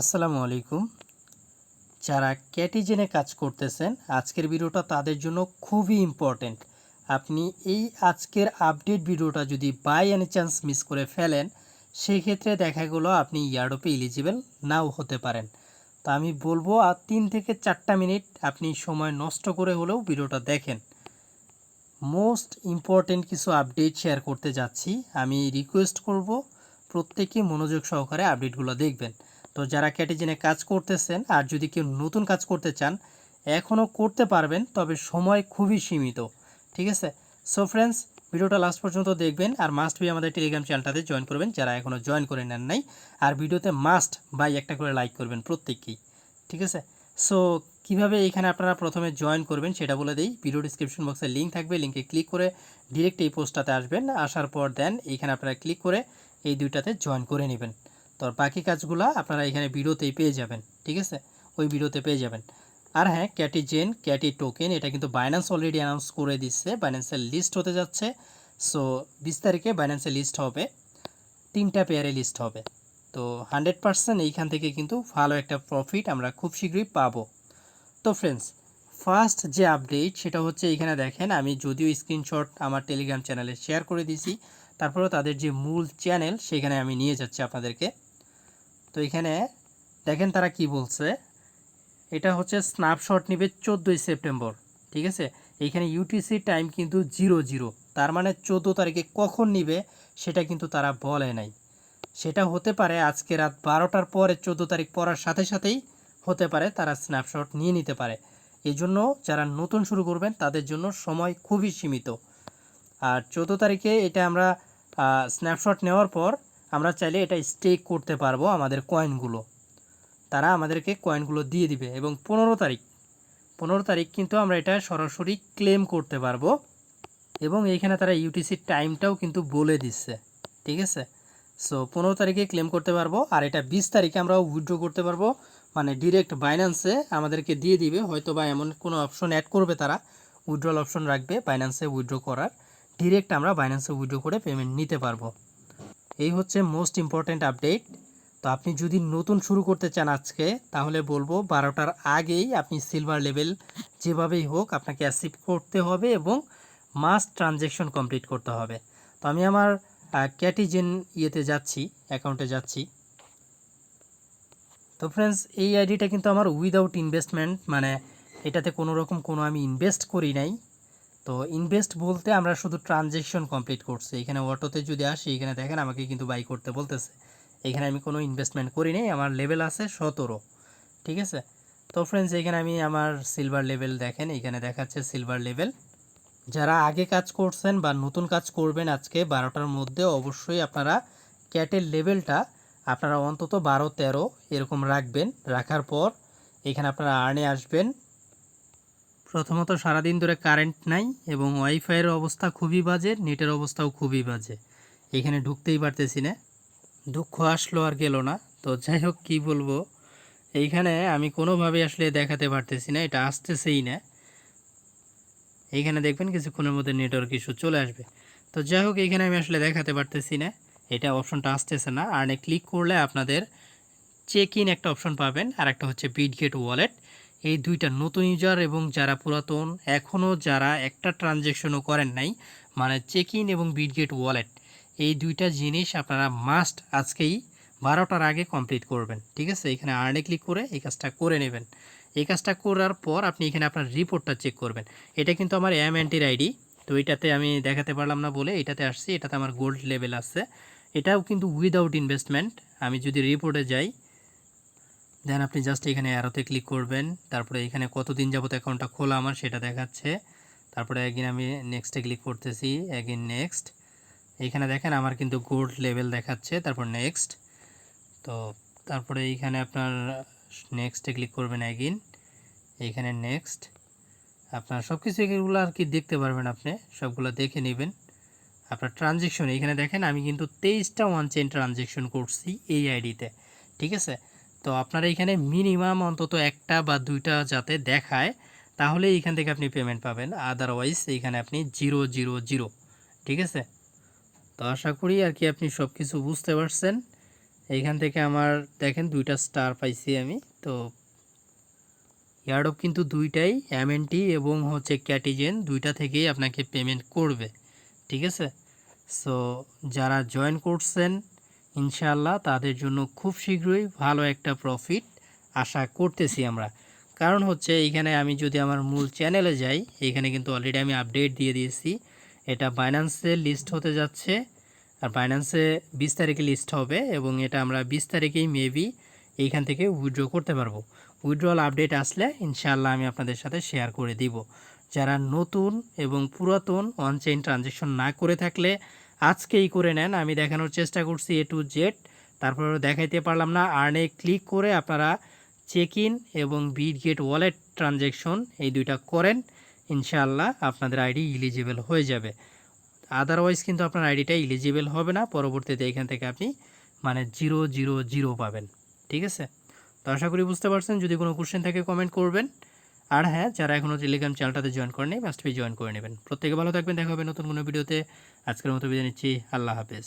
আসসালামু আলাইকুম। যারা ক্যাটিজেনে কাজ করতেছেন, আজকের ভিডিওটা তাদের জন্য খুবই ইম্পর্ট্যান্ট আপনি এই আজকের আপডেট ভিডিওটা যদি বাই এনি চান্স মিস করে ফেলেন সেই ক্ষেত্রে দেখা গেলো আপনি ইয়ারডোপে এলিজিবল নাও হতে পারেন। তা আমি বলব আর তিন থেকে চারটা মিনিট আপনি সময় নষ্ট করে হলেও ভিডিওটা দেখেন। মোস্ট ইম্পর্টেন্ট কিছু আপডেট শেয়ার করতে যাচ্ছি। আমি রিকোয়েস্ট করব, প্রত্যেকে মনোযোগ সহকারে আপডেটগুলো দেখবেন। তো যারা ক্যাটিজেনে কাজ করতেছেন আর যদি কেউ নতুন কাজ করতে চান, এখনও করতে পারবেন, তবে সময় খুবই সীমিত, ঠিক আছে? সো ফ্রেন্ডস ভিডিওটা লাস্ট পর্যন্ত দেখবেন আর মাস্ট বি আমাদের টেলিগ্রাম চ্যানেলটাতে জয়েন করবেন, যারা এখনও জয়েন করে নেন নাই। আর ভিডিওতে মাস্ট বাই একটা করে লাইক করবেন প্রত্যেককেই, ঠিক আছে? সো কীভাবে এখানে আপনারা প্রথমে জয়েন করবেন সেটা বলে দিই। ভিডিও ডিসক্রিপশন বক্সে লিঙ্ক থাকবে লিঙ্কে ক্লিক করে ডিরেক্ট এই পোস্টটাতে আসবেন। আসার পর দেন এইখানে আপনারা ক্লিক করে এই দুইটাতে জয়েন করে নেবেন। তো বাকি কাজগুলো আপনারা এখানে ভিডিওতেই পেয়ে যাবেন, ঠিক আছে? ওই ভিডিওতে পেয়ে যাবেন। আর হ্যাঁ ক্যাটি জেন, ক্যাটি টোকেন, এটা কিন্তু বাইন্যান্স অলরেডি অ্যানাউন্স করে দিচ্ছে বাইন্যান্সের লিস্ট হতে যাচ্ছে। সো বিশ তারিখে বাইন্যান্সের লিস্ট হবে, তিনটা পেয়ারে লিস্ট হবে। তো হান্ড্রেড পার্সেন্ট এইখান থেকে কিন্তু ভালো একটা প্রফিট আমরা খুব শীঘ্রই পাবো। তো ফ্রেন্ডস ফার্স্ট যে আপডেট সেটা হচ্ছে এখানে দেখেন, আমি যদিও স্ক্রিনশট আমার টেলিগ্রাম চ্যানেলে শেয়ার করে দিয়েছি, তারপরেও তাদের যে মূল চ্যানেল সেখানে আমি নিয়ে যাচ্ছি আপনাদেরকে। তো এখানে দেখেন তারা কি বলছে। এটা হচ্ছে স্ন্যাপশট নেবে চোদ্দোই সেপ্টেম্বর, ঠিক আছে? এইখানে ইউটিসি টাইম কিন্তু জিরো জিরো, তার মানে চোদ্দ তারিখে কখন নিবে সেটা কিন্তু তারা বলে নাই। সেটা হতে পারে আজকে রাত বারোটার পরে, চোদ্দ তারিখ পড়ার সাথে সাথেই হতে পারে, তারা স্ন্যাপশট নিয়ে নিতে পারে। এই জন্য যারা নতুন শুরু করবেন, তাদের জন্য সময় খুবই সীমিত। আর চোদ্দ তারিখে এটা আমরা স্ন্যাপশট নেওয়ার পর আমরা চাইলে এটা স্টেক করতে পারব আমাদের কয়েনগুলো তারা আমাদেরকে কয়েনগুলো দিয়ে দিবে এবং পনেরো তারিখ পনেরো তারিখ কিন্তু আমরা এটা সরাসরি ক্লেম করতে পারব এবং এইখানে তারা ইউটিসির টাইমটাও কিন্তু বলে দিচ্ছে, ঠিক আছে? সো পনেরো তারিখে ক্লেম করতে পারব আর এটা বিশ তারিখে আমরা উইথড্র করতে পারব মানে ডিরেক্ট বাইন্যান্সে আমাদেরকে দিয়ে দিবে, হয়তো বা এমন কোনো অপশন অ্যাড করবে তারা উইথড্রল অপশন রাখবে বাইন্যান্সে উইথড্র করার ডিরেক্ট আমরা বাইন্যান্সে উইথড্র করে পেমেন্ট নিতে পারব। এই হচ্ছে মোস্ট ইম্পর্ট্যান্ট আপডেট তো আপনি যদি নতুন শুরু করতে চান আজকে, তাহলে বলব বারোটার আগেই আপনি সিলভার লেভেল যেভাবেই হোক আপনাকে অ্যাসিভ করতে হবে এবং মাস্ট ট্রানজ্যাকশন কমপ্লিট করতে হবে। তো আমি আমার ক্যাটিজেন ইয়েতে যাচ্ছি অ্যাকাউন্টে যাচ্ছি। তো ফ্রেন্ডস এই আইডিটা কিন্তু আমার উইদাউট ইনভেস্টমেন্ট মানে এটাতে কোনো রকম কোনো আমি ইনভেস্ট করি নাই। তো ইনভেস্ট বলতে আমরা শুধু ট্রানজেকশন কমপ্লিট করছি। এখানে অটোতে যদি আসি, এখানে দেখেন আমাকে কিন্তু বাই করতে বলতেছে। এখানে আমি কোনো ইনভেস্টমেন্ট করি নাই, আমার লেভেল আছে সতেরো, ঠিক আছে? তো ফ্রেন্ডস এখানে আমি আমার সিলভার লেভেল দেখেন, এখানে দেখাচ্ছে সিলভার লেভেল যারা আগে কাজ করছেন বা নতুন কাজ করবেন আজকে বারোটার মধ্যে অবশ্যই আপনারা ক্যাটের লেভেলটা আপনারা অন্তত বারো তেরো এরকম রাখবেন। রাখার পর এখানে আপনারা আর্নে আসবেন। প্রথমত সারাদিন ধরে কারেন্ট নাই এবং ওয়াইফাইয়ের অবস্থা খুবই বাজে, নেটের অবস্থাও খুবই বাজে। এখানে ঢুকতেই পারতেছি না। দুঃখ আসলো আর গেল না। তো যাই হোক, কী বলব? এইখানে আমি কোনোভাবে আসলে দেখাতে পারতেছি না, এটা আসতেছেই না। এইখানে দেখবেন কিছুক্ষণের মধ্যে নেটওয়ার্ক ইস্যু চলে আসবে। তো যাই হোক, এইখানে আমি আসলে দেখাতে পারতেছি না। এটা অপশনটা আসতেছে না। আর ক্লিক করলে আপনাদের চেক ইন একটা অপশন পাবেন। আর একটা হচ্ছে বিটগেট ওয়ালেট এই দুইটা নতুন ইউজার এবং যারা পুরাতন, এখনও যারা একটা ট্রানজ্যাকশনও করেন নাই মানে চেক ইন এবং বিটগেট ওয়ালেট, এই দুইটা জিনিস আপনারা মাস্ট আজকেই বারোটার আগে কমপ্লিট করবেন, ঠিক আছে? এখানে আর্নে ক্লিক করে এই কাজটা করে নেবেন। এই কাজটা করার পর আপনি এখানে আপনার রিপোর্টটা চেক করবেন। এটা কিন্তু আমার এম এন্টির আইডি, তো এটাতে আমি দেখাতে পারলাম না বলে এটাতে আসছি, এটাতে আমার গোল্ড লেভেল আছে। এটাও কিন্তু উইদাউট ইনভেস্টমেন্ট, আমি যদি রিপোর্টে যাই দেন আপনি জাস্ট এখানে অ্যারোতে ক্লিক করবেন। তারপরে এখানে কতদিন যাবত অ্যাকাউন্টটা খোলা আমার সেটা দেখাচ্ছে। তারপরে একদিন আমি নেক্সটে ক্লিক করতেছি একদিন নেক্সট এইখানে দেখেন আমার কিন্তু গোল্ড লেভেল দেখাচ্ছে, তারপর নেক্সট তো তারপরে এইখানে আপনার নেক্সটে ক্লিক করবেন একদিন এইখানে নেক্সট আপনার সব কিছু এগুলো আর কি দেখতে পারবেন আপনি, সবগুলো দেখে নেবেন। আপনার ট্রানজেকশন এইখানে দেখেন আমি কিন্তু তেইশটা ওয়ান চেন ট্রানজেকশন করছি এই আইডিতে ঠিক আছে? তো আপনারা এখানে মিনিমাম অন্তত একটা বা দুইটা যাতে দেখায় তাহলে এইখান থেকে আপনি পেমেন্ট পাবেন। আদারওয়াইজ এইখানে আপনি জিরো জিরো জিরো ঠিক আছে? তো আশা করি আর কি আপনি সব কিছু বুঝতে পারছেন। এইখান থেকে আমার, দেখেন দুইটা স্টার পাইছি আমি, তো ইয়ারডপ কিন্তু দুইটাই এমএনটি এবং হচ্ছে ক্যাটিজেন দুইটা থেকেই আপনাকে পেমেন্ট করবে, ঠিক আছে? সো যারা জয়েন করছেন ইনশাআল্লাহ তাদের জন্য খুব শীঘ্রই ভালো একটা প্রফিট আশা করতেছি আমরা। কারণ হচ্ছে এইখানে আমি যদি আমার মূল চ্যানেলে যাই, এখানে কিন্তু অলরেডি আমি আপডেট দিয়ে দিয়েছি। এটা বাইন্যান্সে লিস্ট হতে যাচ্ছে। আর বাইন্যান্সে বিশ তারিখে লিস্ট হবে এবং এটা আমরা বিশ তারিখেই মেবি এইখান থেকে উইথড্র করতে পারব। উইথড্রল আপডেট আসলে ইনশাআল্লাহ আমি আপনাদের সাথে শেয়ার করে দিব। যারা নতুন এবং পুরাতন অনচেইন ট্রানজেকশন না করে থাকলে আজকেই করে নেন, আমি দেখানোর চেষ্টা করছি এ টু জেড তারপরে দেখাইতে পারলাম না আর্নে ক্লিক করে আপনারা চেক ইন এবং বিট গেট ওয়ালেট ট্রানজেকশন এই দুইটা করেন, ইনশাআল্লাহ আপনাদের আইডি ইলিজিবল হয়ে যাবে। আদারওয়াইজ কিন্তু আপনার আইডিটা ইলিজিবল হবে না, পরবর্তীতে এখান থেকে আপনি মানে জিরো জিরো জিরো পাবেন, ঠিক আছে? তো আশা করি বুঝতে পারছেন, যদি কোনো কোশ্চেন থাকে কমেন্ট করবেন। আর হ্যাঁ যারা এখনও টেলিগ্রাম চ্যানেলটাতে জয়েন করেনি ফার্স্ট জয়েন করে নেবেন। প্রত্যেকে ভালো থাকবেন, দেখা হবে নতুন কোনো ভিডিওতে আজকের মতো বিদায় নিচ্ছি, আল্লাহ হাফেজ।